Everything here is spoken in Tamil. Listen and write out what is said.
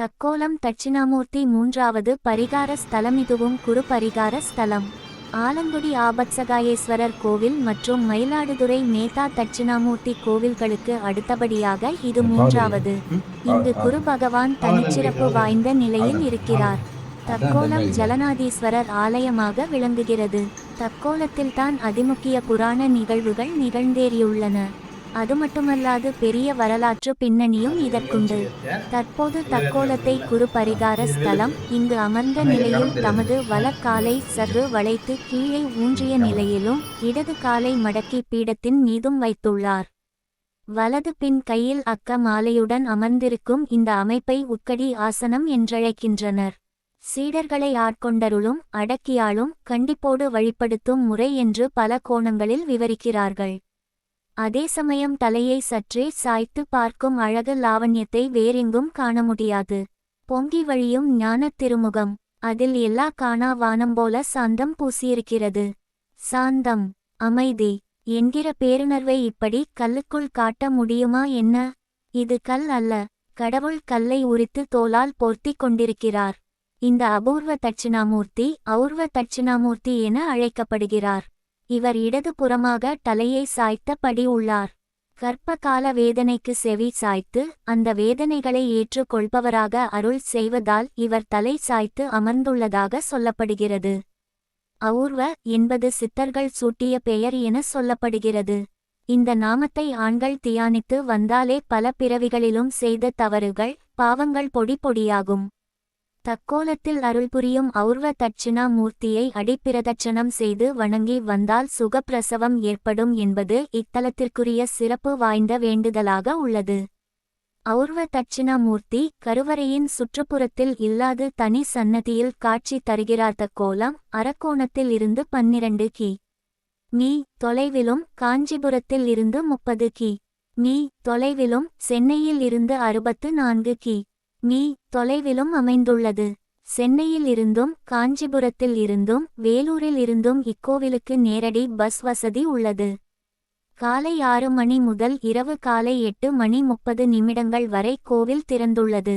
தக்கோலம் தட்சிணாமூர்த்தி மூன்றாவது பரிகார ஸ்தலம் இதுவும் குரு பரிகார ஸ்தலம். ஆலங்குடி ஆபத்சகாயேஸ்வரர் கோவில் மற்றும் மயிலாடுதுறை மேதா தட்சிணாமூர்த்தி கோவில்களுக்கு அடுத்தபடியாக இது மூன்றாவது. இங்கு குரு பகவான் தனிச்சிறப்பு வாய்ந்த நிலையில் இருக்கிறார். தக்கோலம் ஜலநாதீஸ்வரர் ஆலயமாக விளங்குகிறது. தக்கோலத்தில்தான் அதிமுக்கிய புராண நிகழ்வுகள் நிகழ்ந்தேறியுள்ளன. அது மட்டுமல்லாது பெரிய வரலாற்று பின்னணியும் இதற்குண்டு. தற்போது தக்கோலத்தை குரு பரிகார ஸ்தலம் இங்கு அமர்ந்த நிலையில் தமது வலக்காலை சற்று வளைத்து கீழே ஊன்றிய நிலையிலும் இடது காலை மடக்கி பீடத்தின் மீதும் வைத்துள்ளார். வலது பின் கையில் அக்க மாலையுடன் அமர்ந்திருக்கும் இந்த அமைப்பை உக்கடி ஆசனம் என்றழைக்கின்றனர். சீடர்களை ஆட்கொண்டருளும் அடக்கியாலும் கண்டிப்போடு வழிப்படுத்தும் முறை என்று பல கோணங்களில் விவரிக்கிறார்கள். அதே சமயம் தலையை சற்றே சாய்த்து பார்க்கும் அழகு லாவண்யத்தை வேறெங்கும் காண முடியாது பொங்கி வழியும் ஞானத் திருமுகம். அதில் எல்லா காணா வானம் போல சாந்தம் பூசியிருக்கிறது. சாந்தம் அமைதி என்கிற பேருணர்வை இப்படி கல்லுக்குள் காட்ட முடியுமா என்ன? இது கல் அல்ல கடவுள் கல்லை உரித்து தோலால் போர்த்தி கொண்டிருக்கிறார். இந்த அபூர்வ தட்சிணாமூர்த்தி அவுர்வ தட்சிணாமூர்த்தி என அழைக்கப்படுகிறார். இவர் இடதுபுறமாக தலையை சாய்த்தபடி உள்ளார். கர்ப்ப கால வேதனைக்கு செவி சாய்த்து அந்த வேதனைகளை ஏற்றுக்கொள்பவராக அருள் செய்வதால் இவர் தலை சாய்த்து அமர்ந்துள்ளதாக சொல்லப்படுகிறது. அவுர்வ என்பது சித்தர்கள் சூட்டிய பெயர் என சொல்லப்படுகிறது. இந்த நாமத்தை ஆண்கள் தியானித்து வந்தாலே பல பிறவிகளிலும் செய்த தவறுகள் பாவங்கள் பொடி பொடியாகும். தக்கோலத்தில் அருள்புரியும் ஔர்வ தட்சிணா மூர்த்தியை அடிப்பிரதட்சணம் செய்து வணங்கி வந்தால் சுகப்பிரசவம் ஏற்படும் என்பது இத்தலத்திற்குரிய சிறப்பு வாய்ந்த வேண்டுதலாக உள்ளது. ஔர்வ தட்சிணாமூர்த்தி கருவறையின் சுற்றுப்புறத்தில் இல்லாது தனி சன்னதியில் காட்சி தருகிறார். தக்கோலம் அரக்கோணத்தில் இருந்து பன்னிரண்டு கி. மீ. தொலைவிலும் காஞ்சிபுரத்தில் இருந்து முப்பது கி. மீ. தொலைவிலும் சென்னையில் இருந்து அறுபத்து நான்கு கி. மீ தொலைவிலும் அமைந்துள்ளது. சென்னையில் இருந்தும் காஞ்சிபுரத்தில் இருந்தும் வேலூரில் இருந்தும் இக்கோவிலுக்கு நேரடி பஸ் வசதி உள்ளது. காலை ஆறு மணி முதல் இரவு காலை எட்டு மணி முப்பது நிமிடங்கள் வரை கோவில் திறந்துள்ளது.